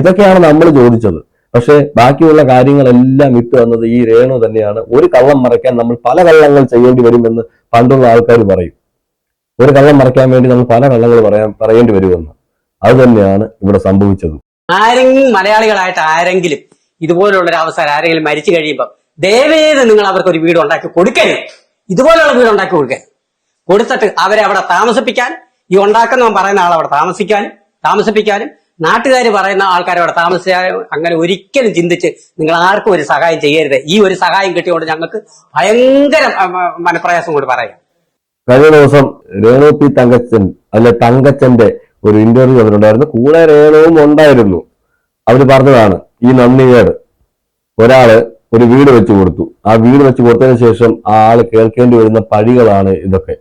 ഇതൊക്കെയാണ് നമ്മൾ ചോദിച്ചത്. പക്ഷെ ബാക്കിയുള്ള കാര്യങ്ങളെല്ലാം വിട്ടു വന്നത് ഈ രേണു തന്നെയാണ്. ഒരു കള്ളം മറയ്ക്കാൻ നമ്മൾ പല കള്ളങ്ങൾ ചെയ്യേണ്ടി വരുമെന്ന് പണ്ടുള്ള ആൾക്കാർ പറയും. ഒരു കള്ളം മറയ്ക്കാൻ വേണ്ടി നമ്മൾ പല കള്ളങ്ങൾ പറയാൻ പറയേണ്ടി വരുമെന്ന്. അത് തന്നെയാണ് ഇവിടെ സംഭവിച്ചത്. ആരെങ്കിലും മലയാളികളായിട്ട് ആരെങ്കിലും ഇതുപോലുള്ള ഒരു അവസരം ആരെങ്കിലും മരിച്ചു കഴിയുമ്പോൾ ദയവേത് നിങ്ങൾ അവർക്ക് ഒരു വീട് ഉണ്ടാക്കി കൊടുക്കരുത്. ഇതുപോലുള്ള വീട് ഉണ്ടാക്കി കൊടുക്കരുത്. കൊടുത്തിട്ട് അവരെ അവിടെ താമസിപ്പിക്കാൻ ഈ ഉണ്ടാക്കുന്നവൻ പറയുന്ന ആൾ അവിടെ താമസിക്കാനും താമസിപ്പിക്കാനും നാട്ടുകാർ പറയുന്ന ആൾക്കാരോട് താമസിക്കാനും അങ്ങനെ ഒരിക്കലും ചിന്തിച്ച് നിങ്ങൾ ആർക്കും ഒരു സഹായം ചെയ്യരുത്. ഈ ഒരു സഹായം കിട്ടിയോണ്ട് ഞങ്ങൾക്ക് ഭയങ്കര മനപ്രയാസം കൊണ്ട് പറയാം. കഴിഞ്ഞ ദിവസം രേണു പി തങ്കച്ചൻ അല്ലെ തങ്കച്ചന്റെ ഒരു ഇന്റർവ്യൂ വന്നിട്ടുണ്ടായിരുന്നു. കൂടെ രേണുവും ഉണ്ടായിരുന്നു. അവർ പറഞ്ഞതാണ് ഈ നന്ദികേട് ഒരാൾ ഒരു വീട് വെച്ചു കൊടുത്തു. ആ വീട് വെച്ചു കൊടുത്തതിന് ശേഷം ആ ആൾ കേൾക്കേണ്ടി വരുന്ന പഴികളാണ് ഇതൊക്കെ.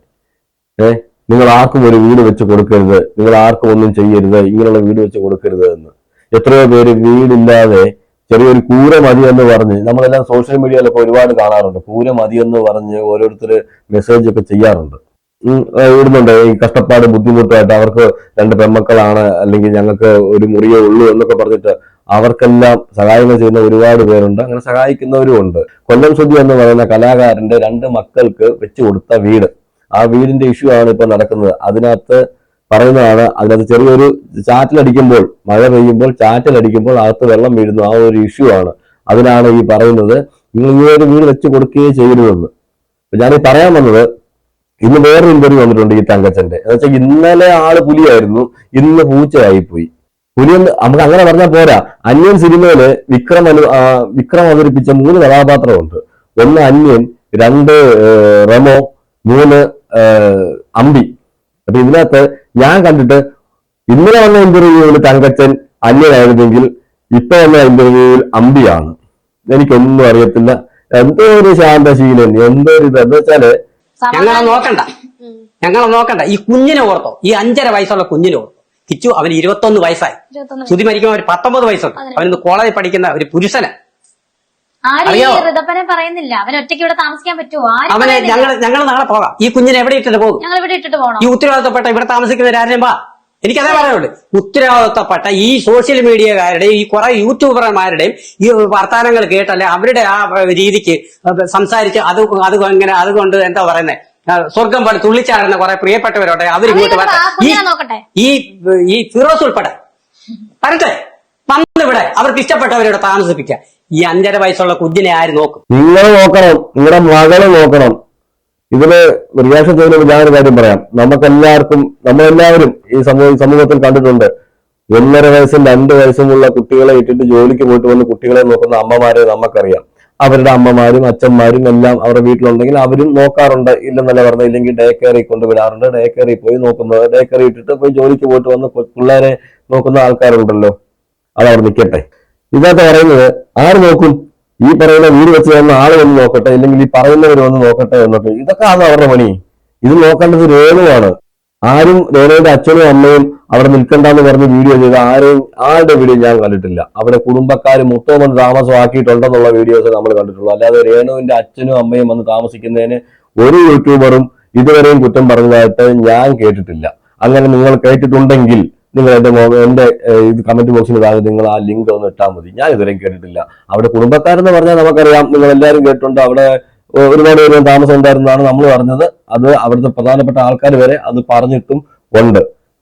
ഏ? നിങ്ങൾ ആർക്കും ഒരു വീട് വെച്ച് കൊടുക്കരുത്. നിങ്ങൾ ആർക്കും ഒന്നും ചെയ്യരുത്. ഇങ്ങനെയുള്ള വീട് വെച്ച് കൊടുക്കരുത് എന്ന്. എത്രയോ പേര് വീടില്ലാതെ ചെറിയൊരു കൂര മതി എന്ന് പറഞ്ഞ് നമ്മളെല്ലാം സോഷ്യൽ മീഡിയയിലൊക്കെ ഒരുപാട് കാണാറുണ്ട്. കൂര മതി എന്ന് പറഞ്ഞ് ഓരോരുത്തർ മെസ്സേജ് ഒക്കെ ചെയ്യാറുണ്ട്. ഇടുന്നുണ്ട്. ഈ കഷ്ടപ്പാട് ബുദ്ധിമുട്ടായിട്ട് അവർക്ക് രണ്ട് പെൺമക്കളാണ് അല്ലെങ്കിൽ ഞങ്ങൾക്ക് ഒരു മുറിയേ ഉള്ളൂ എന്നൊക്കെ പറഞ്ഞിട്ട് അവർക്കെല്ലാം സഹായങ്ങൾ ചെയ്യുന്ന ഒരുപാട് പേരുണ്ട്. അങ്ങനെ സഹായിക്കുന്നവരും ഉണ്ട്. കൊല്ലം സുധി എന്ന് പറയുന്ന കലാകാരന്റെ രണ്ട് മക്കൾക്ക് വെച്ചു കൊടുത്ത വീട്. ആ വീടിന്റെ ഇഷ്യൂ ആണ് ഇപ്പൊ നടക്കുന്നത്. അതിനകത്ത് പറയുന്നതാണ് അതിനകത്ത് ചെറിയൊരു ചാറ്റിലടിക്കുമ്പോൾ മഴ പെയ്യുമ്പോൾ ചാറ്റിലടിക്കുമ്പോൾ അകത്ത് വെള്ളം വീഴുന്നു. ആ ഒരു ഇഷ്യൂ ആണ്. അതിനാണ് ഈ പറയുന്നത്. നിങ്ങൾ ഈ ഒരു വീട് വെച്ച് കൊടുക്കുകയേ ചെയ്യരുതെന്ന്. ഞാനീ പറയാൻ വന്നത് ഇന്ന് വേറൊരു ഇന്റർവ്യൂ വന്നിട്ടുണ്ട് ഈ തങ്കച്ചന്റെ. എന്ന് വെച്ചാൽ ഇന്നലെ ആൾ പുലിയായിരുന്നു. ഇന്ന് പൂച്ചയായി പോയി പുലി നമുക്ക് അങ്ങനെ പറഞ്ഞാൽ പോരാ. അന്യൻ സിനിമയിൽ വിക്രം അനു വിക്രം അവതരിപ്പിച്ച മൂന്ന് കഥാപാത്രമുണ്ട്. ഒന്ന് അന്യൻ രണ്ട് റെമോ മൂന്ന് അമ്പി. അപ്പൊ ഇതിനകത്ത് ഞാൻ കണ്ടിട്ട് ഇന്നലെ വന്ന ഇന്റർവ്യൂവിൽ തങ്കച്ചൻ അന്യനായിരുന്നെങ്കിൽ ഇപ്പൊ വന്ന ഇന്റർവ്യൂവിൽ അമ്പിയാണ്. എനിക്കൊന്നും അറിയത്തില്ല. എന്തോ ഒരു ശാന്തശീലൻ എന്തോ ഒരു ഇത്. എന്ന് വെച്ചാൽ ഞങ്ങളെ നോക്കണ്ട. ഞങ്ങളെ നോക്കണ്ട. ഈ കുഞ്ഞിനെ ഓർത്തോ. ഈ അഞ്ചര വയസ്സുള്ള കുഞ്ഞിനെ ഓർത്തോ. കിച്ചു അവന് ഇരുപത്തൊന്ന് വയസ്സായി. ശുതി ശ്രുതി മരിക്കുമ്പോൾ ഒരു പത്തൊമ്പത് വയസ്സുണ്ട്. അവനിന്ന് കോളേജിൽ പഠിക്കുന്ന ഒരു പുരുഷന് ആരും ഋതപ്പനെ പറയുന്നില്ല. അവൻ ഒറ്റയ്ക്ക് ഇവിടെ താമസിക്കാൻ പറ്റുമോ? അവനെ. ഞങ്ങൾ ഞങ്ങൾ നാളെ പോകാം. ഈ കുഞ്ഞിനെ എവിടെ ഇട്ടിട്ട് പോകും? ഞങ്ങൾ ഇവിടെ ഇട്ടിട്ട് പോകണം? ഈ ഉത്തരവാദിത്തപ്പെട്ട ഇവിടെ താമസിക്കുന്നവരാരും വാ. എനിക്കതേ പറയുള്ളൂ ഉത്തരവാദിത്തപ്പെട്ട ഈ സോഷ്യൽ മീഡിയക്കാരുടെയും ഈ കുറെ യൂട്യൂബർമാരുടെയും ഈ വർത്തമാനങ്ങൾ കേട്ടല്ലേ അവരുടെ ആ രീതിക്ക് സംസാരിച്ച് അത് അത് എങ്ങനെ അതുകൊണ്ട് എന്താ പറയുന്നത് സ്വർഗം പോലെ തുള്ളിച്ചാടുന്ന കുറെ പ്രിയപ്പെട്ടവരോട്ടെ അവരിങ്ങോട്ട് അവരെ വരട്ടെ. ഈ ഈ ഈ ഫിറോസ് ഉൾപ്പെടെ. വരട്ടെ. വന്നിവിടെ അവർക്ക് ഇഷ്ടപ്പെട്ടവരോട് താമസിപ്പിക്കുക. ഈ അഞ്ചര വയസ്സുള്ള കുഞ്ഞിനെ ആര് നോക്കും? നിങ്ങൾ നോക്കണം. നിങ്ങളുടെ മകൾ നോക്കണം. ഇതിൽ റിയാക്ഷൻ ചെയ്യുന്നത് ഞാനൊരു കാര്യം പറയാം. നമുക്കെല്ലാവർക്കും നമ്മളെല്ലാവരും ഈ സമൂഹ സമൂഹത്തിൽ കണ്ടിട്ടുണ്ട്. ഒന്നര വയസ്സും രണ്ട് വയസ്സുമുള്ള കുട്ടികളെ ഇട്ടിട്ട് ജോലിക്ക് പോയിട്ട് വന്ന് കുട്ടികളെ നോക്കുന്ന അമ്മമാരെ നമുക്കറിയാം. അവരുടെ അമ്മമാരും അച്ഛന്മാരും എല്ലാം അവരുടെ വീട്ടിലുണ്ടെങ്കിൽ അവരും നോക്കാറുണ്ട്. ഇല്ലെന്നല്ല പറഞ്ഞത് ഇല്ലെങ്കിൽ ഡേ കെയറിൽ കൊണ്ടുവിടാറുണ്ട് ഡേ കെയറിൽ പോയി നോക്കുന്നത് ഡേ കെയറി ഇട്ടിട്ട് പോയി ജോലിക്ക് പോയിട്ട് വന്ന് പിള്ളേരെ നോക്കുന്ന ആൾക്കാരുണ്ടല്ലോ. അതവിടെ നിൽക്കട്ടെ. ഇതിനകത്ത് പറയുന്നത് ആര് നോക്കും? ഈ പറയുന്ന വീട് വെച്ച് തന്ന ആൾ വന്ന് നോക്കട്ടെ ഇല്ലെങ്കിൽ ഈ പറയുന്നവർ വന്ന് നോക്കട്ടെ എന്നൊക്കെ. ഇതൊക്കെ ആണ് അവരുടെ പണി. ഇത് നോക്കേണ്ടത് രേണുവാണ്. ആരും രേണുവിന്റെ അച്ഛനും അമ്മയും അവിടെ നിൽക്കണ്ടെന്ന് പറഞ്ഞ് വീഡിയോ ചെയ്ത് ആരെയും ആരുടെ വീഡിയോ ഞാൻ കണ്ടിട്ടില്ല. അവിടെ കുടുംബക്കാർ മൊത്തം വന്ന് താമസമാക്കിയിട്ടുണ്ടെന്നുള്ള വീഡിയോസ് നമ്മൾ കണ്ടിട്ടുള്ളൂ. അല്ലാതെ രേണുവിന്റെ അച്ഛനും അമ്മയും വന്ന് താമസിക്കുന്നതിന് ഒരു യൂട്യൂബറും ഇതുവരെയും കുറ്റം പറഞ്ഞതായിട്ട് ഞാൻ കേട്ടിട്ടില്ല. അങ്ങനെ നിങ്ങൾ കേട്ടിട്ടുണ്ടെങ്കിൽ നിങ്ങൾ എന്റെ എന്റെ ഇത് കമന്റ് ബോക്സിൽ താഴെ നിങ്ങൾ ആ ലിങ്ക് ഒന്ന് ഇട്ടാൽ മതി. ഞാൻ ഇതുവരെയും കേട്ടിട്ടില്ല. അവിടെ കുടുംബക്കാരെന്ന് പറഞ്ഞാൽ നമുക്കറിയാം. നിങ്ങൾ എല്ലാവരും കേട്ടിട്ടുണ്ട്. അവിടെ ഒരുപാട് പേര് താമസം ഉണ്ടായിരുന്നതാണ് നമ്മൾ പറഞ്ഞത്. അത് അവിടുത്തെ പ്രധാനപ്പെട്ട ആൾക്കാർ വരെ അത് പറഞ്ഞിട്ടും ഉണ്ട്.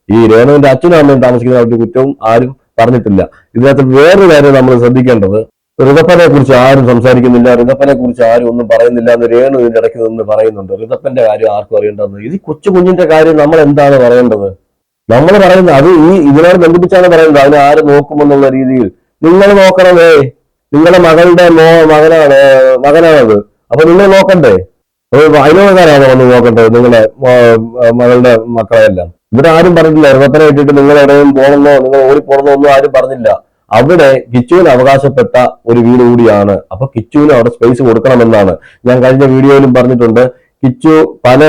ഈ രേണുവിന്റെ അച്ഛനും അമ്മയും താമസിക്കുന്ന അവരുടെ കുറ്റവും ആരും പറഞ്ഞിട്ടില്ല. ഇതിനകത്ത് വേറൊരു കാര്യം നമ്മൾ ശ്രദ്ധിക്കേണ്ടത്. ഋതപ്പനെ കുറിച്ച് ആരും സംസാരിക്കുന്നില്ല. ഋതപ്പനെ കുറിച്ച് ആരും ഒന്നും പറയുന്നില്ല എന്ന് രേണു ഇതിന്റെ ഇടയ്ക്ക് നിന്ന് പറയുന്നുണ്ട്. ഋതപ്പന്റെ കാര്യം ആർക്കും അറിയേണ്ടതെന്ന്. ഇത് കൊച്ചു കുഞ്ഞിന്റെ കാര്യം നമ്മൾ എന്താണ് പറയേണ്ടത്? നമ്മൾ പറയുന്നത് അത് ഈ ഇതിനോട് ബന്ധിപ്പിച്ചാണ് പറയുന്നത്. അതിനെ ആര് നോക്കുമെന്നുള്ള രീതിയിൽ. നിങ്ങൾ നോക്കണമേ. നിങ്ങളുടെ മകളുടെ മോ മകനാണ് മകനാണത്. അപ്പൊ നിങ്ങൾ നോക്കണ്ടേ? അതിനോടുകാരാണ് വന്ന് നോക്കണ്ടേ നിങ്ങളുടെ മകളുടെ മക്കളെല്ലാം ഇവിടെ ആരും പറഞ്ഞില്ല ഋതപ്പനെ ഇട്ടിട്ട് നിങ്ങൾ എവിടെയും പോകണമെന്നോ നിങ്ങൾ ഓടിപ്പോണമെന്നോ ഒന്നും ആരും പറഞ്ഞില്ല. അവിടെ കിച്ചുവിന് അവകാശപ്പെട്ട ഒരു വീട് കൂടിയാണ്. അപ്പൊ കിച്ചുവിന് അവിടെ സ്പേസ് കൊടുക്കണമെന്നാണ്. ഞാൻ കഴിഞ്ഞ വീഡിയോയിലും പറഞ്ഞിട്ടുണ്ട്. കിച്ചു പല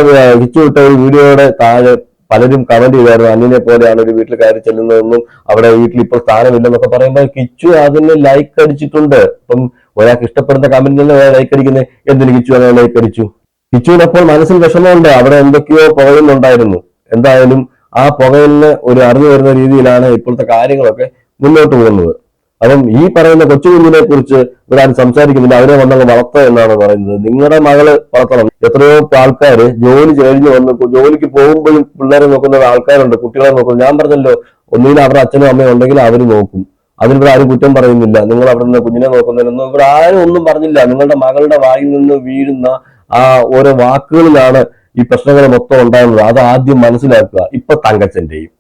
കിച്ചു ഇട്ട ഒരു വീഡിയോയുടെ താഴെ പലരും കമന്റ് ചെയ്തായിരുന്നു അന്നിനെ പോലെയാണ് ഒരു വീട്ടിൽ കയറി ചെല്ലുന്നതെന്നും അവിടെ വീട്ടിൽ ഇപ്പോൾ സ്ഥാനമില്ലെന്നൊക്കെ പറയുമ്പോൾ കിച്ചു അതിന് ലൈക്ക് അടിച്ചിട്ടുണ്ട്. ഇപ്പം ഒരാൾക്ക് ഇഷ്ടപ്പെടുന്ന കമന്റിന് ലൈക്ക് അടിക്കുന്നത് എന്തിന് കിച്ചു അങ്ങനെ ലൈക്ക് അടിച്ചു? കിച്ചുവിനപ്പോൾ മനസ്സിൽ വിഷമമുണ്ട്. അവിടെ എന്തൊക്കെയോ പുകയുന്നുണ്ടായിരുന്നു. എന്തായാലും ആ പുകയിലിന് ഒരു അറിഞ്ഞു വരുന്ന രീതിയിലാണ് ഇപ്പോഴത്തെ കാര്യങ്ങളൊക്കെ മുന്നോട്ട് പോകുന്നത്. അപ്പം ഈ പറയുന്ന കൊച്ചു കുഞ്ഞിനെ കുറിച്ച് ഇവിടെ ആരും സംസാരിക്കുന്നില്ല. അവരെ വന്നങ്ങ് വളർത്തുക എന്നാണ് പറയുന്നത്. നിങ്ങളുടെ മകൾ വളർത്തണം. എത്രയോ ആൾക്കാര് ജോലി കഴിഞ്ഞ് വന്ന് ജോലിക്ക് പോകുമ്പോഴും പിള്ളേരെ നോക്കുന്ന ആൾക്കാരുണ്ട് കുട്ടികളെ നോക്കുന്നത് ഞാൻ പറഞ്ഞല്ലോ ഒന്നുകിൽ അവരുടെ അച്ഛനും അമ്മയും ഉണ്ടെങ്കിൽ അവർ നോക്കും. അതിനിവിടെ ആരും കുറ്റം പറയുന്നില്ല. നിങ്ങൾ അവിടെ നിന്ന് കുഞ്ഞിനെ നോക്കുന്നതിനൊന്നും ഇവിടെ ആരും ഒന്നും പറഞ്ഞില്ല. നിങ്ങളുടെ മകളുടെ വായിൽ നിന്ന് വീഴുന്ന ആ ഓരോ വാക്കുകളിലാണ് ഈ പ്രശ്നങ്ങൾ മൊത്തം ഉണ്ടാകുന്നത്. അത് ആദ്യം മനസ്സിലാക്കുക. ഇപ്പൊ തങ്കച്ചന്റെയും.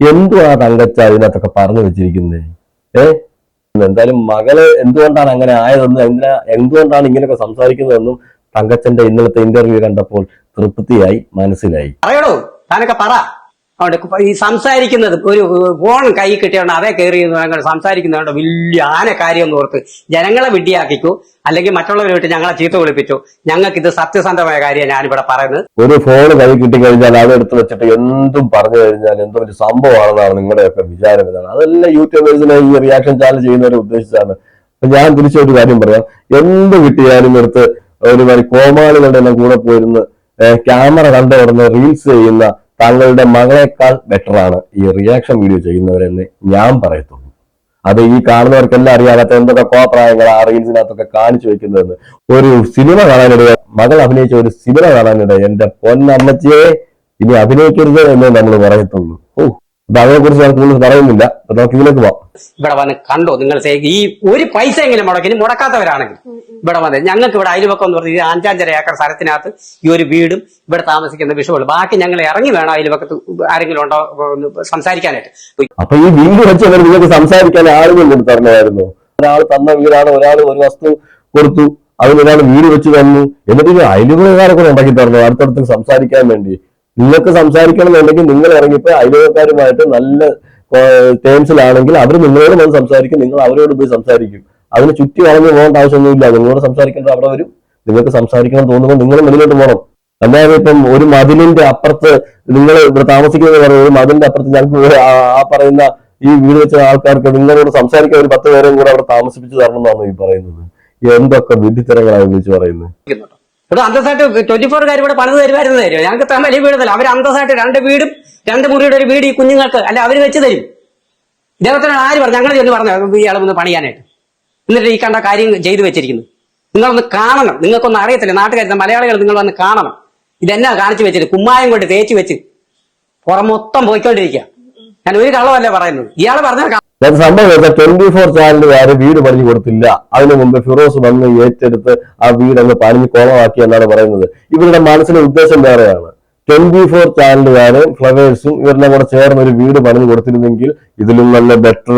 എന്തുവാ തങ്കച്ച ഇതിനകത്തൊക്കെ പറഞ്ഞു വെച്ചിരിക്കുന്നത് ഏ എന്തായാലും മകൾ എന്തുകൊണ്ടാണ് അങ്ങനെ ആയതെന്നും എന്തിനാ എന്തുകൊണ്ടാണ് ഇങ്ങനെയൊക്കെ സംസാരിക്കുന്നതെന്നും തങ്കച്ചന്റെ ഇന്നലത്തെ ഇന്റർവ്യൂ കണ്ടപ്പോൾ തൃപ്തിയായി മനസ്സിലായി. പറയണോ? താനൊക്കെ പറ. അതുകൊണ്ട് ഈ സംസാരിക്കുന്നത് ഒരു ഫോൺ കൈ കിട്ടിയോണ്ട് അതേ കയറി ഞങ്ങൾ സംസാരിക്കുന്നതുകൊണ്ട് വലിയ ആന കാര്യം ഓർത്ത് ജനങ്ങളെ വിഡ്ഢിയാക്കിക്കോ. അല്ലെങ്കിൽ മറ്റുള്ളവരെ വിട്ട് ഞങ്ങളെ ചീത്ത വിളിപ്പിച്ചു. ഞങ്ങൾക്ക് ഇത് സത്യസന്ധമായ കാര്യം ഞാനിവിടെ പറയുന്നത്. ഒരു ഫോൺ കൈ കിട്ടിക്കഴിഞ്ഞാൽ അത് എടുത്ത് വെച്ചിട്ട് എന്തും പറഞ്ഞു കഴിഞ്ഞാൽ എന്തോ ഒരു സംഭവമാണെന്നാണ് നിങ്ങളുടെയൊക്കെ വിചാരം ഇതാണ്. അതെല്ലാം യൂട്യൂബേഴ്സിനെ ഈ റിയാക്ഷൻ ചാനൽ ചെയ്യുന്നവരെ ഉദ്ദേശിച്ചാണ്. ഞാൻ തിരിച്ചൊരു കാര്യം പറയാം. എന്ത് കിട്ടിയാലും എടുത്ത് ഒരു മാതിരി കോമാളികളുടെ എല്ലാം കൂടെ പോയിരുന്ന് ക്യാമറ കണ്ടു റീൽസ് ചെയ്യുന്ന താങ്കളുടെ മകളെക്കാൾ ബെറ്ററാണ് ഈ റിയാക്ഷൻ വീഡിയോ ചെയ്യുന്നവരെന്ന് ഞാൻ പറയത്തുള്ളൂ. അത് ഈ കാണുന്നവർക്കെല്ലാം അറിയാത്ത എന്തൊക്കെ കോപ്രായങ്ങൾ ആ റീൽസിനകത്തൊക്കെ കാണിച്ചു വെക്കുന്നതെന്ന്. ഒരു സിനിമ കാണാനിടയെ മകൾ അഭിനയിച്ച ഒരു സിനിമ കാണാനിടയെ എന്റെ പൊന്നമ്മച്ചിയെ ഇനി അഭിനയിക്കരുത് എന്ന് നമ്മൾ പറയത്തുള്ളൂ. അപ്പൊ അതിനെ കുറിച്ച് ഞാൻ കൂടുതൽ പറയുന്നില്ല. നമുക്ക് ഇതിലേക്ക് പോവാം. ഇവിടെ വന്ന് കണ്ടോ? നിങ്ങൾ ഈ ഒരു പൈസ എങ്കിലും മുടക്കി മുടക്കാത്തവരാണെങ്കിൽ. ഇവിടെ വന്ന് ഞങ്ങൾക്ക് ഇവിടെ അയൽവക്കം എന്ന് പറഞ്ഞാൽ ഈ അഞ്ചാഞ്ചര ഏക്കർ സ്ഥലത്തിനകത്ത് ഈ ഒരു വീടും ഇവിടെ താമസിക്കുന്ന വിഷയമുള്ളൂ ബാക്കി ഞങ്ങൾ ഇറങ്ങി വേണം അയൽവക്കത്ത് ആരെങ്കിലും ഉണ്ടോ സംസാരിക്കാനായിട്ട്. അപ്പൊ ഈ വീട് വെച്ച് നിങ്ങൾക്ക് സംസാരിക്കാൻ ആളുകൾ തരണമായിരുന്നു. ഒരാൾ തന്ന വീടാണ് ഒരാൾ ഒരു വസ്തു കൊടുത്തു. അതിനൊരാൾ വീട് വെച്ച് തന്നു. എന്നിട്ട് ഇത് അയലുകാരെ കൂടെ ഉണ്ടാക്കി തരണം. അടുത്തടുത്ത് സംസാരിക്കാൻ വേണ്ടി. നിങ്ങൾക്ക് സംസാരിക്കണം എന്നുണ്ടെങ്കിൽ നിങ്ങൾ ഇറങ്ങിപ്പോ അയലുകാരുമായിട്ട് നല്ല ടേംസിലാണെങ്കിൽ അവർ നിങ്ങളോട് വന്ന് സംസാരിക്കും. നിങ്ങൾ അവരോട് പോയി സംസാരിക്കും. അതിന് ചുറ്റി വളഞ്ഞു പോകേണ്ട ആവശ്യമൊന്നുമില്ല. നിങ്ങളോട് സംസാരിക്കേണ്ടത് അവിടെ വരും. നിങ്ങൾക്ക് സംസാരിക്കണം തോന്നുമ്പോൾ നിങ്ങൾ മുന്നിലോട്ട് പോകണം. അല്ലാതെ ഇപ്പം ഒരു മതിലിന്റെ അപ്പുറത്ത് നിങ്ങൾ ഇവിടെ താമസിക്കുന്നത് പറയുന്നത് ഒരു മതിലിന്റെ അപ്പുറത്ത് ഞങ്ങൾക്ക് ആ പറയുന്ന ഈ വീട് വെച്ച ആൾക്കാർക്ക് നിങ്ങളോട് സംസാരിക്കാൻ ഒരു പത്ത് പേരെയും കൂടെ അവിടെ താമസിപ്പിച്ച് തരണം എന്നാണ് ഈ പറയുന്നത്. എന്തൊക്കെ വിധിത്തരങ്ങളാണ് വിളിച്ച് പറയുന്നത്. ഇവിടെ അന്തസ്സായിട്ട് ട്വന്റി ഫോറുകാർ ഇവിടെ പണിത് തരുമായിരുന്നു തരും. ഞങ്ങൾക്ക് തന്നെ വലിയ വീടല്ല അവർ അന്തസ്സായിട്ട് രണ്ട് വീടും രണ്ട് മുറിയുടെ ഒരു വീട് ഈ കുഞ്ഞുങ്ങൾക്ക് അല്ല അവർ വെച്ച് തരും. ഇദ്ദേഹത്തിനോട് ആര് പറഞ്ഞു? ഞങ്ങൾ ചെന്ന് പറഞ്ഞു ഇയാളെ ഒന്ന് പണിയാനായിട്ട്. എന്നിട്ട് ഈ കണ്ട കാര്യം ചെയ്തു വെച്ചിരിക്കുന്നു. നിങ്ങളൊന്ന് കാണണം. നിങ്ങൾക്കൊന്നും അറിയത്തില്ല. നാട്ടുകാർ മലയാളികൾ നിങ്ങൾ വന്ന് കാണണം. ഇതെന്നാ കാണിച്ചു വെച്ചിട്ട് കുമ്മായം കൊണ്ട് തേച്ച് വെച്ച് പുറം മൊത്തം പോയിക്കൊണ്ടിരിക്കുക. ഞാൻ ഒരു കള്ളമല്ല പറയുന്നത്. ഇയാൾ പറഞ്ഞ അത് സംഭവം ട്വന്റി ഫോർ ചാനലുകാര് വീട് പണിഞ്ഞു കൊടുത്തില്ല. അതിനു മുമ്പ് ഫിറോസ് വന്ന് ഏറ്റെടുത്ത് ആ വീട് അങ്ങ് പണിഞ്ഞ് കോളമാക്കി എന്നാണ് പറയുന്നത്. ഇവരുടെ മനസ്സിലെ ഉദ്ദേശം വേറെയാണ്. ട്വന്റി ഫോർ ചാനലുകാരും ഫ്ലവേഴ്സും ഇവരെല്ലാം കൂടെ ചേർന്ന് ഒരു വീട് പണിഞ്ഞു കൊടുത്തിരുന്നെങ്കിൽ ഇതിലും നല്ല ബെറ്റർ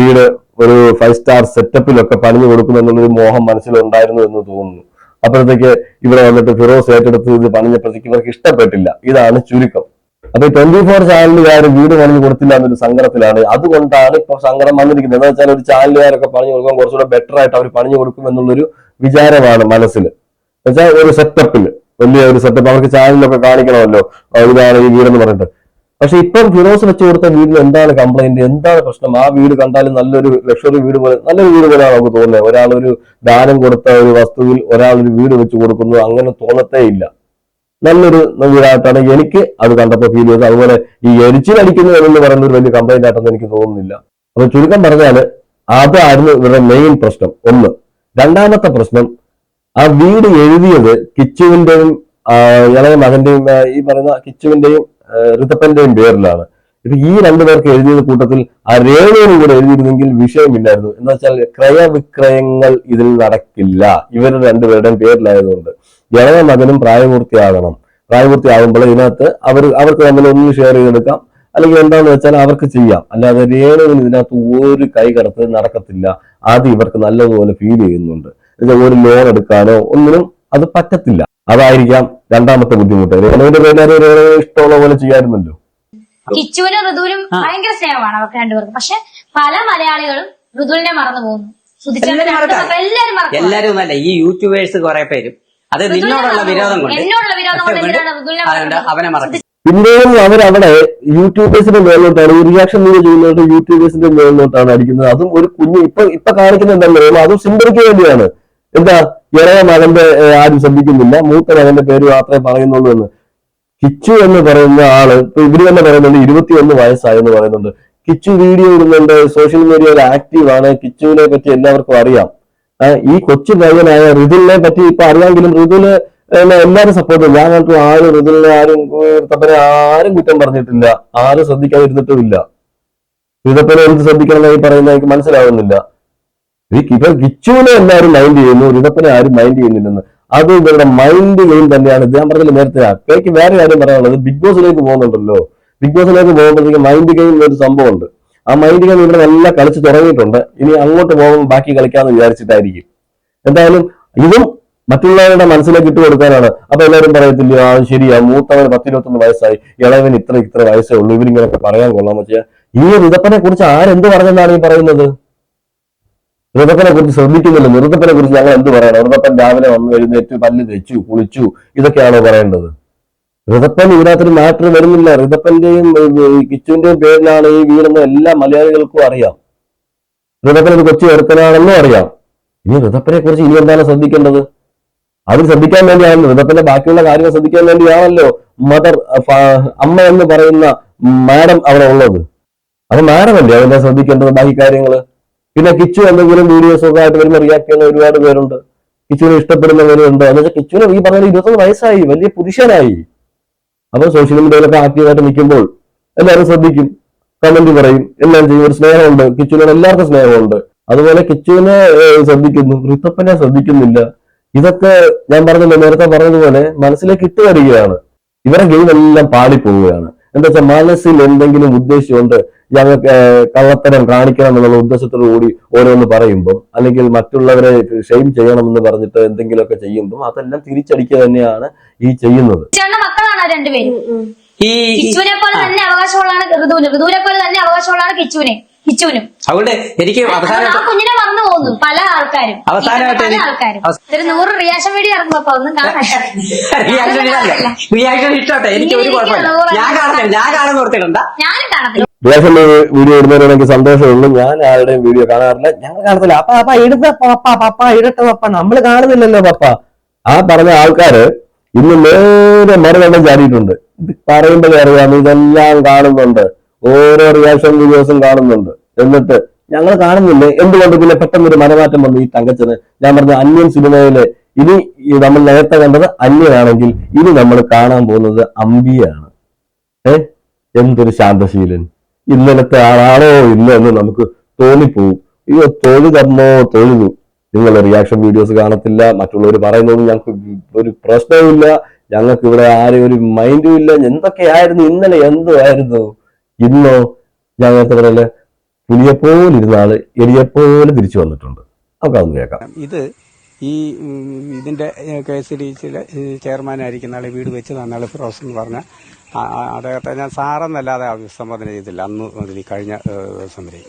വീട് ഒരു ഫൈവ് സ്റ്റാർ സെറ്റപ്പിലൊക്കെ പണിഞ്ഞു കൊടുക്കും എന്നുള്ളൊരു മോഹം മനസ്സിലുണ്ടായിരുന്നു എന്ന് തോന്നുന്നു. അപ്പോഴത്തേക്ക് ഇവിടെ വന്നിട്ട് ഫിറോസ് ഏറ്റെടുത്ത് ഇത് പണിഞ്ഞപ്പോഴത്തേക്ക് ഇവർക്ക് ഇഷ്ടപ്പെട്ടില്ല. ഇതാണ് ചുരുക്കം. അപ്പൊ ട്വന്റി ഫോർ ചാനലുകാർ വീട് പണിഞ്ഞു കൊടുത്തില്ല എന്നൊരു സങ്കടത്തിലാണ്. അതുകൊണ്ടാണ് ഇപ്പൊ സങ്കടം വന്നിരിക്കുന്നത്. എന്താ വെച്ചാൽ ഒരു ചാനലുകാരൊക്കെ പറഞ്ഞു കൊടുക്കാൻ കുറച്ചുകൂടെ ബെറ്റർ ആയിട്ട് അവർ പണിഞ്ഞു കൊടുക്കും എന്നുള്ളൊരു വിചാരമാണ് മനസ്സിൽ എന്നുവെച്ചാൽ ഒരു സെറ്റപ്പിൽ വലിയ ഒരു സെറ്റപ്പ് അവർക്ക് ചാനലിലൊക്കെ കാണിക്കണമല്ലോ. ഇതാണ് ഈ വീടെന്ന് പറഞ്ഞിട്ട്. പക്ഷെ ഇപ്പം ഫിറോസ് വെച്ച് കൊടുത്ത വീട്ടിൽ എന്താണ് കംപ്ലൈന്റ് എന്താണ് പ്രശ്നം? ആ വീട് കണ്ടാലും നല്ലൊരു ലക്ഷറി വീട് പോലെ നല്ലൊരു വീട് പോലെയാണ് നമുക്ക് തോന്നുന്നത്. ഒരാൾ ഒരു ദാനം കൊടുത്ത ഒരു വസ്തുവിൽ ഒരാൾ ഒരു വീട് വെച്ച് കൊടുക്കുന്നു അങ്ങനെ തോന്നത്തേ ഇല്ല. നല്ലൊരു വീടായിട്ടാണ് എനിക്ക് അത് കണ്ടപ്പോൾ ഫീൽ ചെയ്തത്. അതുപോലെ ഈ എരിച്ചിലടിക്കുന്നു എന്ന് പറയുന്ന ഒരു വലിയ കംപ്ലൈന്റ് ആയിട്ടൊന്നും എനിക്ക് തോന്നുന്നില്ല. അപ്പൊ ചുരുക്കം പറഞ്ഞാൽ അതായിരുന്നു ഇവരുടെ മെയിൻ പ്രശ്നം. ഒന്ന് രണ്ടാമത്തെ പ്രശ്നം ആ വീട് എഴുതിയത് കിച്ചുവിന്റെയും ഇളയ മകന്റെയും ഈ പറയുന്ന കിച്ചുവിന്റെയും ഋതപ്പന്റെയും പേരിലാണ്. ഇപ്പൊ ഈ രണ്ടുപേർക്ക് എഴുതിയത് കൂട്ടത്തിൽ ആ രേണുവിന് കൂടെ എഴുതിയിരുന്നെങ്കിൽ വിഷയമില്ലായിരുന്നു. എന്ന് വെച്ചാൽ ക്രയവിക്രയങ്ങൾ ഇതിൽ നടക്കില്ല. ഇവരുടെ രണ്ടുപേരുടെയും പേരിലായതുകൊണ്ട്. ഇളയ മകനും പ്രായപൂർത്തിയാകണം. പ്രായപൂർത്തിയാകുമ്പോൾ ഇതിനകത്ത് അവർ അവർക്ക് തമ്മിൽ ഒന്ന് ഷെയർ ചെയ്തെടുക്കാം. അല്ലെങ്കിൽ എന്താണെന്ന് വെച്ചാൽ അവർക്ക് ചെയ്യാം. അല്ലാതെ രേണുവിന് ഇതിനകത്ത് ഒരു കൈ കടത്ത് നടക്കത്തില്ല. ആദ്യം ഇവർക്ക് നല്ലതുപോലെ ഫീൽ ചെയ്യുന്നുണ്ട്. ഒരു ലോൺ എടുക്കാനോ ഒന്നിനും അത് പറ്റത്തില്ല. അതായിരിക്കാം രണ്ടാമത്തെ ബുദ്ധിമുട്ട്. രേണുവിന്റെ പേരിൽ രേണു ഇഷ്ടമുള്ള പോലെ ചെയ്യാറുണ്ടല്ലോ കിച്ചുവിനും ഋതുവിനും ഭയങ്കര സ്നേഹമാണ് അവർക്ക് രണ്ടുപേർക്കും. പക്ഷെ പല മലയാളികളും ഋതുവിനെ മറന്നു പോകുന്നു. എല്ലാരും എല്ലാരും അല്ല ഈ യൂട്യൂബേഴ്സ് കുറെ പേരും അത് നിന്നോടുള്ള വിരോധം കൊണ്ട്. എന്നോടുള്ള വിരോധം കൊണ്ട് എന്തിനാണ് ഋതുവിനെ അതുകൊണ്ട്? അവനെ മറക്കും. പിന്നെയും അവരവിടെ യൂട്യൂബേഴ്സിന്റെ മേളിലോട്ടാണ് ഈ റിയാക്ഷൻ വീഡിയോ ചെയ്യുന്നവരുടെ യൂട്യൂബേഴ്സിന്റെ മേളിലോട്ടാണ് അടിക്കുന്നത്. അതും ഒരു കുഞ്ഞ് ഇപ്പൊ ഇപ്പൊ കാണിക്കുന്ന എന്താണെന്ന് അതും സിംബറിക്ക് വേണ്ടിയാണ്. എന്താ? ഇളയ മകന്റെ ഏഹ്, ആരും ശ്രദ്ധിക്കുന്നില്ല. മൂത്ത മകന്റെ പേര് മാത്രമേ പറയുന്നുള്ളൂ എന്ന്. കിച്ചു എന്ന് പറയുന്ന ആൾ ഇപ്പൊ ഇവർ തന്നെ പറയുന്നുണ്ട് ഇരുപത്തിയൊന്ന് വയസ്സായെന്ന് പറയുന്നുണ്ട്. കിച്ചു വീഡിയോ ഇടുന്നുണ്ട് സോഷ്യൽ മീഡിയയിൽ ആക്റ്റീവ് ആണ്. കിച്ചുവിനെ പറ്റി എല്ലാവർക്കും അറിയാം. ഈ കൊച്ചു പയ്യനായ ഋതുലിനെ പറ്റി ഇപ്പൊ അറിയാമെങ്കിലും ഋതുൽ എല്ലാരും സപ്പോർട്ട് ചെയ്യും ഞാൻ കണ്ടു ആരും ഋതുലിനെ ആരും തപ്പനെ ആരും കുറ്റം പറഞ്ഞിട്ടില്ല. ആരും ശ്രദ്ധിക്കാതിരുന്നിട്ടും ഇല്ല ഋതപ്പനെ എന്ത് ശ്രദ്ധിക്കണം പറയുന്ന എനിക്ക് മനസ്സിലാവുന്നില്ല. ഇവർ കിച്ചുവിനെ എല്ലാവരും മൈൻഡ് ചെയ്യുന്നു ഋതപ്പനെ ആരും മൈൻഡ് ചെയ്യുന്നില്ലെന്ന്. അത് ഇവരുടെ മൈൻഡ് ഗെയിം തന്നെയാണ്. ഞാൻ പറഞ്ഞത് നേരത്തെ അപ്പേക്ക് വേറെ കാര്യം പറയാനുള്ളത്. ബിഗ് ബോസിലേക്ക് പോകുന്നുണ്ടല്ലോ. ബിഗ് ബോസിലേക്ക് പോകുമ്പോഴത്തേക്ക് മൈൻഡ് ഗെയിം ഒരു സംഭവമുണ്ട്. ആ മൈൻഡ് ഗെയിം ഇവിടെ നല്ല കളിച്ച് തുടങ്ങിയിട്ടുണ്ട്. ഇനി അങ്ങോട്ട് പോകുമ്പോൾ ബാക്കി കളിക്കാമെന്ന് വിചാരിച്ചിട്ടായിരിക്കും. എന്തായാലും ഇതും മറ്റുള്ളവരുടെ മനസ്സിലേക്ക് ഇട്ട് കൊടുക്കാനാണ് അപ്പൊ എല്ലാവരും പറയത്തില്ല ആ ശരിയാ മൂത്തവന് പത്തിരുപത്തൊന്ന് വയസ്സായി. ഇളവന് ഇത്ര ഇത്ര വയസ്സേ ഉള്ളൂ. ഇവരിങ്ങനൊക്കെ പറയാൻ കൊള്ളാം പക്ഷേ ഈ ഋതപ്പനെ കുറിച്ച് ആരെന്ത് പറഞ്ഞെന്നാണ് ഈ പറയുന്നത്? ഋതപ്പനെ കുറിച്ച് ശ്രദ്ധിക്കുന്നില്ല. ഋതപ്പനെ കുറിച്ച് ഞങ്ങൾ എന്ത് പറയണം? ഋതപ്പൻ രാവിലെ വന്നു എഴുന്നേറ്റ് പല്ല് തെച്ചു കുളിച്ചു ഇതൊക്കെയാണോ പറയേണ്ടത്? ഋതപ്പൻ ഇതിനകത്തൊരു മാറ്റർ വരുന്നില്ല. ഋതപ്പന്റെയും കിച്ചുവിന്റെയും പേരിലാണ് ഈ വീടെന്ന് എല്ലാ മലയാളികൾക്കും അറിയാം. ഋതപ്പൻ ഒരു കൊച്ചു ചെറുക്കനാണെന്നും അറിയാം. ഇനി ഋതപ്പനെ കുറിച്ച് ഇനി എന്താണ് ശ്രദ്ധിക്കേണ്ടത്? അത് ശ്രദ്ധിക്കാൻ വേണ്ടിയാണല്ലോ. ഋതപ്പന്റെ ബാക്കിയുള്ള കാര്യങ്ങൾ ശ്രദ്ധിക്കാൻ വേണ്ടിയാണല്ലോ മദർ അമ്മ എന്ന് പറയുന്ന മാഡം അവിടെ ഉള്ളത്. അത് മാഡമല്ലേ അതിനെ ശ്രദ്ധിക്കേണ്ടത് ബാക്കി കാര്യങ്ങൾ പിന്നെ കിച്ചു എന്തെങ്കിലും ഒക്കെ ആയിട്ട് വരുന്ന റിയാക്ട് ചെയ്യുന്ന ഒരുപാട് പേരുണ്ട്. കിച്ചുവിനെ ഇഷ്ടപ്പെടുന്നവരുണ്ട്. എന്ന് വെച്ചാൽ കിച്ചുവിന് ഈ പറഞ്ഞ ഇരുപത്തൊന്ന് വയസ്സായി. വലിയ പുരുഷനായി. അപ്പൊ സോഷ്യൽ മീഡിയയിലൊക്കെ ആക്റ്റീവായിട്ട് നിൽക്കുമ്പോൾ എല്ലാവരും ശ്രദ്ധിക്കും കമന്റ് പറയും എല്ലാം ചെയ്യും. ഒരു സ്നേഹമുണ്ട് കിച്ചുവിനോട് എല്ലാവർക്കും സ്നേഹമുണ്ട്. അതുപോലെ കിച്ചുവിനെ ശ്രദ്ധിക്കുന്നു. ഋത്തപ്പനെ ശ്രദ്ധിക്കുന്നില്ല. ഇതൊക്കെ ഞാൻ പറഞ്ഞല്ലോ നേരത്തെ പറഞ്ഞതുപോലെ മനസ്സിലേക്ക് ഇട്ട് വരികയാണ് ഇവരെ ഗെയിം എല്ലാം പാളിപ്പോവുകയാണ് എന്താ വെച്ചാൽ മനസ്സിൽ എന്തെങ്കിലും ഉദ്ദേശമുണ്ട് ഞങ്ങൾക്ക് കള്ളത്തരം കാണിക്കണം എന്നുള്ള ഉദ്ദേശത്തോടു കൂടി ഓരോന്ന് പറയുമ്പോൾ അല്ലെങ്കിൽ മറ്റുള്ളവരെ ഷെയിം ചെയ്യണമെന്ന് പറഞ്ഞിട്ട് എന്തെങ്കിലുമൊക്കെ ചെയ്യുമ്പോൾ അതെല്ലാം തിരിച്ചടിക്കുക തന്നെയാണ് ഈ ചെയ്യുന്നത്. മക്കളാണ് രണ്ടുപേരും? ഈ ഈ- കിച്ചുവിനെ പോലെ തന്നെ അവകാശമുള്ളതാണ് ഋതുവിന്. ഋതുവിനെ പോലെ തന്നെ അവകാശമുള്ളതാണ് കിച്ചുവിനെ. കിച്ചുവിനും അതുകൊണ്ട് എനിക്ക് അവസാനമായിട്ട് കുഞ്ഞിനെ മറന്നു പോകുന്നു പല ആൾക്കാരും. അവസാനമായിട്ട് പല എനിക്ക് ആൾക്കാരും. അവസ- ഒരു നൂറ് റിയാക്ഷൻ വീഡിയോ ഇറങ്ങുമ്പോ ഒന്നും കാണാൻ റിയാക്ഷൻ ഇഷ്ടോട്ടെ എനിക്ക് ഒരു കുഴപ്പമില്ല. ഞാൻ കാണത്തില്ല. ഞാൻ കാണുന്ന ഓർത്തിടണ്ട ഞാനും കാണത്തില്ല. റിയാക്ഷൻ വീഡിയോ എനിക്ക് സന്തോഷമുള്ളൂ ഞാൻ ആരുടെയും വീഡിയോ കാണാറില്ല. ഞങ്ങൾ കാണത്തില്ല. അപ്പ അപ്പ ഇടുന്ന പപ്പ പപ്പ ഇടട്ടെ പപ്പ. നമ്മൾ കാണുന്നില്ലല്ലോ പപ്പ. ആ പറഞ്ഞ ആൾക്കാര് ഇന്ന് നേരെ മറുകണ്ഠം ചാടിയിട്ടുണ്ട്. ഇത് പറയുമ്പോഴേ അറിയാം ഇതെല്ലാം കാണുന്നുണ്ട്. ഓരോ റിയാക്ഷൻ വീഡിയോസും കാണുന്നുണ്ട്. എന്നിട്ട് ഞങ്ങൾ കാണുന്നില്ലേ? എന്തുകൊണ്ട് പിന്നെ പെട്ടെന്ന് ഒരു മനമാറ്റം വന്നു ഈ തങ്കച്ചന്? ഞാൻ പറഞ്ഞ അന്യൻ സിനിമയിലെ ഇനി നമ്മൾ നേരത്തെ കണ്ടത് അന്യനാണെങ്കിൽ ഇനി നമ്മൾ കാണാൻ പോകുന്നത് അമ്പിയാണ്. ഏ? എന്തൊരു ശാന്തശീലൻ. ഇന്നലത്തെ ആളാണോ ഇല്ല എന്ന് നമുക്ക് തോന്നിപ്പോവും. അയ്യോ തൊഴുതമ്മോ തൊഴുതു നിങ്ങൾ റിയാക്ഷൻ വീഡിയോസ് കാണത്തില്ല. മറ്റുള്ളവർ പറയുന്നതൊന്നും ഞങ്ങൾക്ക് ഒരു പ്രശ്നവുമില്ല. ഞങ്ങൾക്ക് ഇവിടെ ആരെയും ഒരു മൈൻഡും ഇല്ല. എന്തൊക്കെയായിരുന്നു ഇന്നലെ? എന്തുമായിരുന്നു ഇന്നോ ഞാൻ നേരത്തെ പറയൽ പുലിയെപ്പോലിരുന്ന ആൾ എലിയെപ്പോലെ തിരിച്ചു വന്നിട്ടുണ്ട്. നമുക്ക് അതൊന്ന് കേൾക്കാം. ഇത് ഈ ഇതിന്റെ കെ എസ് ഡി സിയിലെ ചെയർമാനായിരിക്കുന്ന ആളെ വീട് വെച്ച് തന്നാൾ ഫിറോസ് എന്ന് പറഞ്ഞ അദ്ദേഹത്തെ ഞാൻ സാറെന്നല്ലാതെ അഭിസംബോധന ചെയ്തില്ല. അന്ന് മുതൽ ഈ കഴിഞ്ഞ വരെ.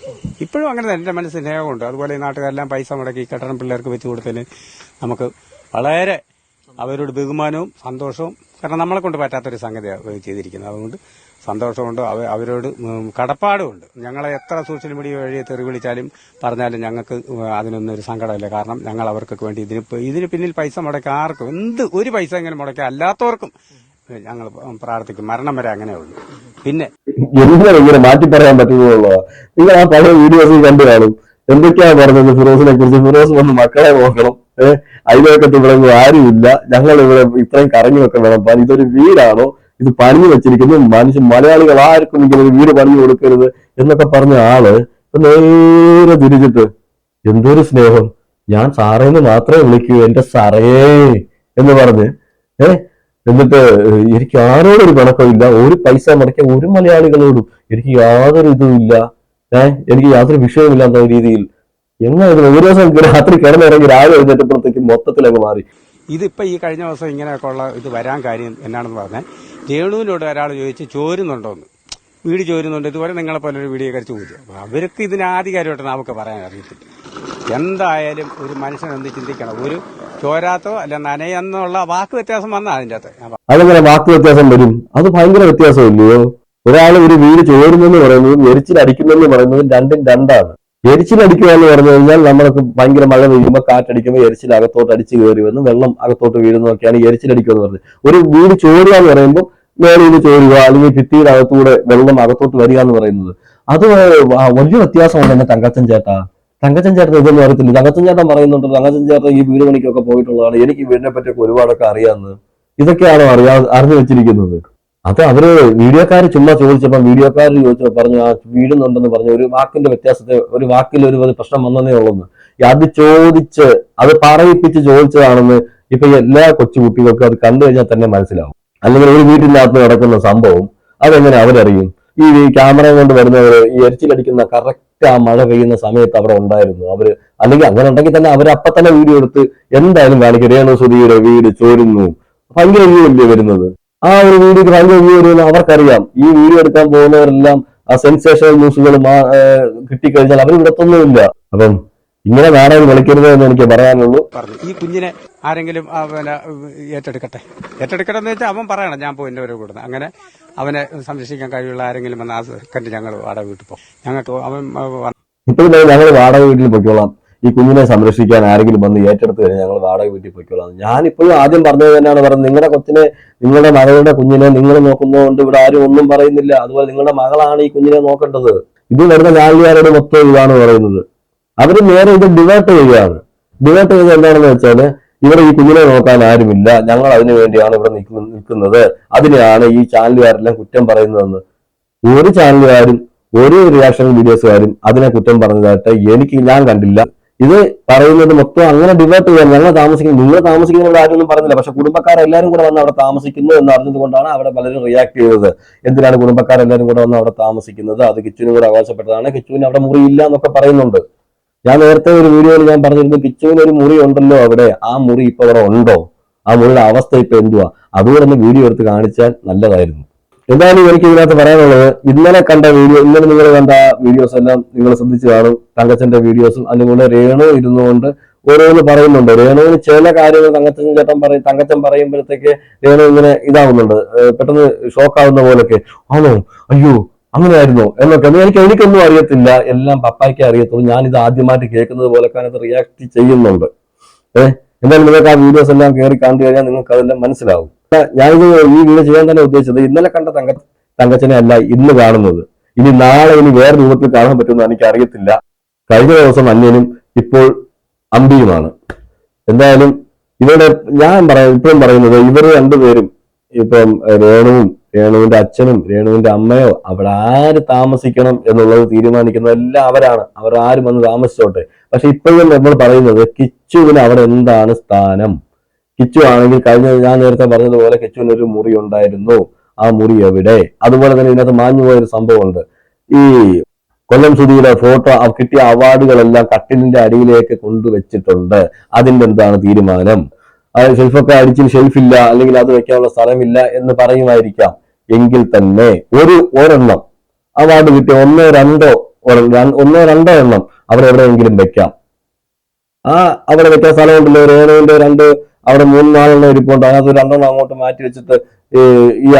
ഇപ്പോഴും അങ്ങനെ തന്നെ എന്റെ മനസ്സിൽ സ്നേഹമുണ്ട്. അതുപോലെ ഈ നാട്ടുകാരെല്ലാം പൈസ മുടക്കി കെട്ടണം പിള്ളേർക്ക് വെച്ച് കൊടുത്തതിന് നമുക്ക് വളരെ അവരോട് ബഹുമാനവും സന്തോഷവും കാരണം നമ്മളെ കൊണ്ട് പറ്റാത്തൊരു സംഗതിയാണ് ചെയ്തിരിക്കുന്നത്. അതുകൊണ്ട് സന്തോഷമുണ്ട്. അവ അവരോട് കടപ്പാടുമുണ്ട്. ഞങ്ങളെ എത്ര സോഷ്യൽ മീഡിയ വഴി തെറി വിളിച്ചാലും പറഞ്ഞാലും ഞങ്ങൾക്ക് അതിനൊന്നും ഒരു സങ്കടമില്ല. കാരണം ഞങ്ങൾ അവർക്കൊക്കെ വേണ്ടി ഇതിന് ഇതിന് പിന്നിൽ പൈസ മുടക്കുക ആർക്കും എന്ത് ഒരു പൈസ എങ്ങനെ മുടക്കി അല്ലാത്തവർക്കും ഞങ്ങൾ പ്രാർത്ഥിക്കും. മരണം വരെ അങ്ങനെയുള്ളൂ പിന്നെ ഇങ്ങനെ മാറ്റി പറയാൻ പറ്റുന്നുള്ളതാ? നിങ്ങൾ ആ പഴയ വീഡിയോസ് കണ്ടു കാണും. എന്തൊക്കെയാ പറഞ്ഞത് ഫിറോസിനെ കുറിച്ച്? ഫിറോസ് വന്ന് മക്കളെ നോക്കണം. ഏഹ് ഇവിടെ ഒന്നും ആരുമില്ല. ഞങ്ങൾ ഇവിടെ ഇത്രയും കറങ്ങി വെക്കണം ഇതൊരു വീടാണോ? ഇത് പണിഞ്ഞു വെച്ചിരിക്കുന്നു. മനുഷ്യ മലയാളികൾ ആർക്കും ഇങ്ങനെ വീട് പണിഞ്ഞു കൊടുക്കരുത് എന്നൊക്കെ പറഞ്ഞ ആൾ നേരെ തിരിച്ചിട്ട് എന്തൊരു സ്നേഹം. ഞാൻ സാറേന്ന് മാത്രമേ വിളിക്കൂ. എന്റെ സാറേ എന്ന് പറഞ്ഞ് ഏ എന്നിട്ട് എനിക്ക് ആരോടും ഒരു ഇല്ല. ഒരു പൈസ മുടക്കിയ ഒരു മലയാളികളോടും എനിക്ക് യാതൊരു ഇതും ഇല്ല. ഏഹ് എനിക്ക് യാതൊരു വിഷയമില്ലാത്ത രീതിയിൽ. എങ്ങനെ ഇത് ഒരു ദിവസം രാത്രി കിടന്നിറങ്ങി രാവിലെ എഴുന്നേറ്റപ്പോഴത്തേക്ക് മൊത്തത്തിലങ്ങ് മാറി. ഇതിപ്പോ ഈ കഴിഞ്ഞ ദിവസം ഇങ്ങനെയൊക്കെ ഉള്ള ഇത് വരാൻ കാര്യം എന്നാണെന്ന് പറഞ്ഞാൽ രേണുവിനോട് ഒരാൾ ചോദിച്ച് ചോരുന്നുണ്ടോന്ന്. വീട് ചോരുന്നുണ്ട് ഇതുവരെ നിങ്ങളെ പോലെ ഒരു വീഡിയോ കഴിച്ച് ചോദിച്ചു. അപ്പൊ അവർക്ക് ഇതിന് ആധികാരികമായിട്ട് നമുക്ക് പറയാൻ അറിയത്തില്ല. എന്തായാലും ഒരു മനുഷ്യൻ എന്ത് ചിന്തിക്കണം? ഒരു ചോരാത്തോ അല്ല നനയെന്നുള്ള വാക്ക് വ്യത്യാസം വന്നാ അതിന്റെ അകത്ത്. അതങ്ങനെ വാക്ക് വ്യത്യാസം വരും? അത് ഭയങ്കര വ്യത്യാസമില്ലയോ? ഒരാൾ ഒരു വീട് ചോരുന്നെന്ന് പറയുന്നതും എരിച്ചിലടിക്കുന്നെന്ന് പറയുന്നതും രണ്ടും രണ്ടാണ്. എരിച്ചിലടിക്കുക എന്ന് പറഞ്ഞു കഴിഞ്ഞാൽ നമ്മൾക്ക് ഭയങ്കര മഴ പെയ്യുമ്പോൾ കാറ്റടിക്കുമ്പോൾ എരിച്ചിൽ അകത്തോട്ട് അടിച്ചു കയറി വന്ന് വെള്ളം അകത്തോട്ട് വീഴുന്നതൊക്കെയാണ് എരിച്ചിലടിക്കുക എന്ന് പറഞ്ഞത്. ഒരു വീട് ചോരുക എന്ന് പറയുമ്പോൾ മേളിൽ ചോരുക അല്ലെങ്കിൽ ഭിത്തിയുടെ അകത്തൂടെ വെള്ളം അകത്തോട്ട് വരിക എന്ന് പറയുന്നത്. അത് വലിയ വ്യത്യാസമുണ്ട് എന്നെ തങ്കച്ചൻ ചേട്ടാ. തങ്കച്ചൻ ചേട്ടൻ ഇതൊന്നും അറിയത്തില്ല. തങ്കച്ചൻ ചേട്ടൻ പറയുന്നുണ്ട് തങ്കച്ചൻ ചേട്ടൻ ഈ വീട് പണിക്കൊക്കെ പോയിട്ടുള്ളതാണ് എനിക്ക് വീടിനെ പറ്റിയൊക്കെ ഒരുപാടൊക്കെ അറിയാമെന്ന് ഇതൊക്കെയാണോ അറിയാ അറിഞ്ഞു വെച്ചിരിക്കുന്നത്? അത് അവർ വീഡിയോക്കാർ ചുമ്മാ ചോദിച്ചപ്പോൾ വീഡിയോക്കാർ ചോദിച്ചപ്പോൾ പറഞ്ഞു ആ വീടുന്നുണ്ടെന്ന് പറഞ്ഞു ഒരു വാക്കിന്റെ വ്യത്യാസത്തെ ഒരു വാക്കിൽ ഒരു പ്രശ്നം വന്നതേ ഉള്ളെന്ന്. അത് ചോദിച്ച് അത് പറയിപ്പിച്ച് ചോദിച്ചതാണെന്ന് ഇപ്പൊ എല്ലാ കൊച്ചുകുട്ടികൾക്കും അത് കണ്ടു കഴിഞ്ഞാൽ തന്നെ മനസ്സിലാവും. അല്ലെങ്കിൽ ഒരു വീട്ടിനകത്ത് നടക്കുന്ന സംഭവം അതെങ്ങനെ അവരറിയും? ഈ ക്യാമറ കൊണ്ട് വരുന്നവര് ഈ എരിച്ചിലടിക്കുന്ന കറക്റ്റ് ആ മഴ പെയ്യുന്ന സമയത്ത് അവിടെ ഉണ്ടായിരുന്നു. അവർ അല്ലെങ്കിൽ അങ്ങനെ ഉണ്ടെങ്കിൽ തന്നെ അവർ അപ്പൊ തന്നെ വീഡിയോ എടുത്ത് എന്തായാലും കാണിക്കും. രേണു സുധിയുടെ വീട് ചോരുന്നു. ഭയങ്കര വ്യൂ അല്ലേ വരുന്നത്? ആ ഒരു വീഡിയോക്ക് ഭയങ്കര വ്യൂ വരുമെന്ന് അവർക്കറിയാം. ഈ വീഡിയോ എടുക്കാൻ പോകുന്നവരെല്ലാം ആ സെൻസേഷണൽ ന്യൂസുകൾ കിട്ടിക്കഴിഞ്ഞാൽ അവർ വിടത്തൊന്നുമില്ല അപ്പം ഇങ്ങനെ നാടകം വിളിക്കരുത് എന്ന് എനിക്ക് പറയാനുള്ളൂ. പറഞ്ഞു. ഈ കുഞ്ഞിനെ ആരെങ്കിലും അവനെ പിന്നെ ഏറ്റെടുക്കട്ടെ. ഏറ്റെടുക്കട്ടെ എന്ന് വെച്ചാൽ അവൻ പറയണം ഞാൻ പോയി എന്റെ ഒരു കൂടുന്നത് അങ്ങനെ അവനെ സംരക്ഷിക്കാൻ കഴിവുള്ള ആരെങ്കിലും വന്ന് ആ സെക്കൻഡ് ഞങ്ങൾ വാടക വീട്ടിൽ പോകും. ഞങ്ങൾക്ക് അവൻ ഇപ്പോഴും ഞങ്ങൾ വാടക വീട്ടിൽ പൊയ്ക്കോളാം. ഈ കുഞ്ഞിനെ സംരക്ഷിക്കാൻ ആരെങ്കിലും വന്ന് ഏറ്റെടുത്ത് കഴിഞ്ഞാൽ ഞങ്ങൾ വാടക വീട്ടിൽ പൊയ്ക്കോളാം. ഞാനിപ്പോഴും ആദ്യം പറഞ്ഞത് തന്നെയാണ് പറഞ്ഞത്. നിങ്ങളുടെ കൊച്ചിനെ നിങ്ങളുടെ മകളുടെ കുഞ്ഞിനെ നിങ്ങൾ നോക്കുന്നതുകൊണ്ട് ഇവിടെ ആരും ഒന്നും പറയുന്നില്ല. അതുപോലെ നിങ്ങളുടെ മകളാണ് ഈ കുഞ്ഞിനെ നോക്കേണ്ടത്. ഇത് വരുന്ന ഞാലിയാരുടെ മൊത്തം ഇതാണ് പറയുന്നത്. അവർ നേരെ ഇത് ഡിവേർട്ട് ചെയ്യുകയാണ്. ഡിവേർട്ട് ചെയ്ത് എന്താണെന്ന് വെച്ചാൽ ഇവിടെ ഈ കുഞ്ഞിനെ നോക്കാൻ ആരുമില്ല. ഞങ്ങൾ അതിനു വേണ്ടിയാണ് ഇവിടെ നിൽക്കുന്ന- നിൽക്കുന്നത്. അതിനെയാണ് ഈ ചാനലുകാരെല്ലാം കുറ്റം പറയുന്നതെന്ന്. ഒരു ചാനലുകാരും ഒരു റിയാക്ഷൻ വീഡിയോസുകാരും അതിനെ കുറ്റം പറഞ്ഞതായിട്ട് എനിക്ക് ഞാൻ കണ്ടില്ല. ഇത് പറയുന്നത് മൊത്തം അങ്ങനെ ഡിവേർട്ട് ചെയ്യാൻ ഞങ്ങൾ താമസിക്കുന്നു നിങ്ങൾ താമസിക്കുന്നവരുടെ ആരും ഒന്നും പറഞ്ഞില്ല. പക്ഷെ കുടുംബക്കാരെല്ലാവരും കൂടെ വന്ന് അവിടെ താമസിക്കുന്നു എന്ന് അറിഞ്ഞത് കൊണ്ടാണ് അവിടെ പലരും റിയാക്ട് ചെയ്തത് എന്തിനാണ് കുടുംബക്കാരെല്ലാവരും കൂടെ വന്ന് അവിടെ താമസിക്കുന്നത്? അത് കിച്ചുവിനും കൂടെ അവകാശപ്പെട്ടതാണ്. കിച്ചുവിന് അവിടെ മുറിയില്ല എന്നൊക്കെ പറയുന്നുണ്ട്. ഞാൻ നേരത്തെ ഒരു വീഡിയോയിൽ ഞാൻ പറഞ്ഞിരുന്നു കിച്ചുവിന് ഒരു മുറി ഉണ്ടല്ലോ അവിടെ. ആ മുറി ഇപ്പൊ അവിടെ ഉണ്ടോ? ആ മുറിയുടെ അവസ്ഥ ഇപ്പൊ എന്തുവാ? അതുകൂടെ വീഡിയോ എടുത്ത് കാണിച്ചാൽ നല്ലതായിരുന്നു. എന്തായാലും എനിക്ക് ഇതിനകത്ത് പറയാനുള്ളത് ഇന്നലെ കണ്ട വീഡിയോ ഇന്നലെ നിങ്ങൾ കണ്ട വീഡിയോസ് എല്ലാം നിങ്ങൾ ശ്രദ്ധിച്ചു കാണും. തങ്കച്ചന്റെ വീഡിയോസും അതുപോലെ രേണു ഇരുന്നുകൊണ്ട് ഓരോന്ന് പറയുന്നുണ്ട്. രേണുവിന് ചില കാര്യങ്ങൾ തങ്കച്ചൻ ചേട്ടൻ പറയും തങ്കച്ചൻ പറയുമ്പോഴത്തേക്ക് രേണു ഇങ്ങനെ ഇതാവുന്നുണ്ട്. പെട്ടെന്ന് ഷോക്കാവുന്ന പോലൊക്കെ ആണോ? അയ്യോ അങ്ങനെയായിരുന്നോ. എന്നൊക്കെ എനിക്ക് എനിക്കൊന്നും അറിയത്തില്ല. എല്ലാം പപ്പായ്ക്ക് അറിയത്തുള്ളൂ. ഞാനിത് ആദ്യമായിട്ട് കേൾക്കുന്നത് പോലെ കാരണം റിയാക്ട് ചെയ്യുന്നുണ്ട്. ഏഹ് എന്തായാലും നിങ്ങൾക്ക് ആ വീഡിയോസ് എല്ലാം കയറി കണ്ടു കഴിഞ്ഞാൽ നിങ്ങൾക്ക് അതെല്ലാം മനസ്സിലാവും. ഞാനിത് ഈ വീഡിയോ ചെയ്യാൻ തന്നെ ഉദ്ദേശിച്ചത് ഇന്നലെ കണ്ട തങ്ക തങ്കച്ചനെ അല്ല ഇന്ന് കാണുന്നത്. ഇനി നാളെ ഇനി വേറെ രൂപത്തിൽ കാണാൻ പറ്റുമെന്ന് എനിക്ക് അറിയത്തില്ല കഴിഞ്ഞ ദിവസം അന്യനും ഇപ്പോൾ അമ്പിയുമാണ്. എന്തായാലും ഇവരുടെ ഞാൻ പറയാം ഇപ്പോഴും പറയുന്നത് ഇവർ രണ്ടുപേരും ഇപ്പം രേണുവും രേണുവിന്റെ അച്ഛനും രേണുവിന്റെ അമ്മയോ അവിടെ ആര് താമസിക്കണം എന്നുള്ളത് തീരുമാനിക്കുന്നത് എല്ലാം അവരാണ്. അവർ ആരും വന്ന് താമസിച്ചോട്ടെ. പക്ഷെ ഇപ്പോഴും നമ്മൾ പറയുന്നത് കിച്ചുവിന് അവിടെ എന്താണ് സ്ഥാനം? കിച്ചു ആണെങ്കിൽ കഴിഞ്ഞ ഞാൻ നേരത്തെ പറഞ്ഞതുപോലെ കിച്ചുവിന് ഒരു മുറി ഉണ്ടായിരുന്നു. ആ മുറി എവിടെ? അതുപോലെ തന്നെ ഇതിനകത്ത് മാഞ്ഞു പോയൊരു സംഭവമുണ്ട്. ഈ കൊല്ലം സുധിയുടെ ഫോട്ടോ കിട്ടിയ അവാർഡുകളെല്ലാം കട്ടിലിന്റെ അടിയിലേക്ക് കൊണ്ടുവച്ചിട്ടുണ്ട്. അതിന്റെ എന്താണ് തീരുമാനം? ഷെൽഫൊക്കെ അടിച്ചിൽ ഷെൽഫില്ല അല്ലെങ്കിൽ അത് വെക്കാനുള്ള സ്ഥലമില്ല എന്ന് പറയുമായിരിക്കാം. എങ്കിൽ തന്നെ ഒരു ഒരെണ്ണം അവാർഡ് കിട്ടിയ ഒന്നോ രണ്ടോ ഒരെ- ഒന്നോ രണ്ടോ എണ്ണം അവിടെ എവിടെയെങ്കിലും വെക്കാം. ആ അവിടെ വെക്കാൻ സ്ഥലമുണ്ടല്ലോ രേണുവിന്റെ രണ്ട് അവിടെ മൂന്ന് നാലെണ്ണം ഇരിപ്പുണ്ട്. അതിനകത്ത് ഒരു രണ്ടെണ്ണം അങ്ങോട്ട് മാറ്റി വെച്ചിട്ട് ഈ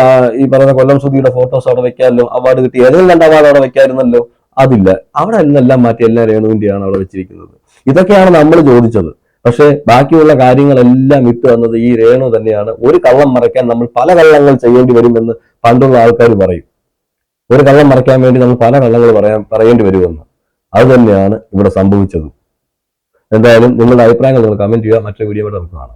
ഈ പറയുന്ന കൊല്ലം സുധിയുടെ ഫോട്ടോസ് അവിടെ വെക്കാമല്ലോ. അവാർഡ് കിട്ടി ഏതെങ്കിലും രണ്ട് അവാർഡ് അവിടെ വെക്കാമായിരുന്നല്ലോ അതില്ല. അവിടെ എല്ലാം മാറ്റി എല്ലാം രേണുവിന്റെയാണ് അവിടെ വെച്ചിരിക്കുന്നത്. ഇതൊക്കെയാണ് നമ്മൾ ചോദിച്ചത്. പക്ഷെ ബാക്കിയുള്ള കാര്യങ്ങളെല്ലാം വിട്ടു വന്നത് ഈ രേണു തന്നെയാണ്. ഒരു കള്ളം മറയ്ക്കാൻ നമ്മൾ പല കള്ളങ്ങൾ ചെയ്യേണ്ടി വരുമെന്ന് പണ്ടുള്ള ആൾക്കാർ പറയും. ഒരു കള്ളം മറയ്ക്കാൻ വേണ്ടി നമ്മൾ പല കള്ളങ്ങൾ പറയാൻ പറയേണ്ടി വരുമെന്ന്. അത് തന്നെയാണ് ഇവിടെ സംഭവിച്ചത്. എന്തായാലും നിങ്ങളുടെ അഭിപ്രായങ്ങൾ നിങ്ങൾ കമന്റ് ചെയ്യുക. മറ്റൊരു വീഡിയോ നമുക്ക് കാണാം.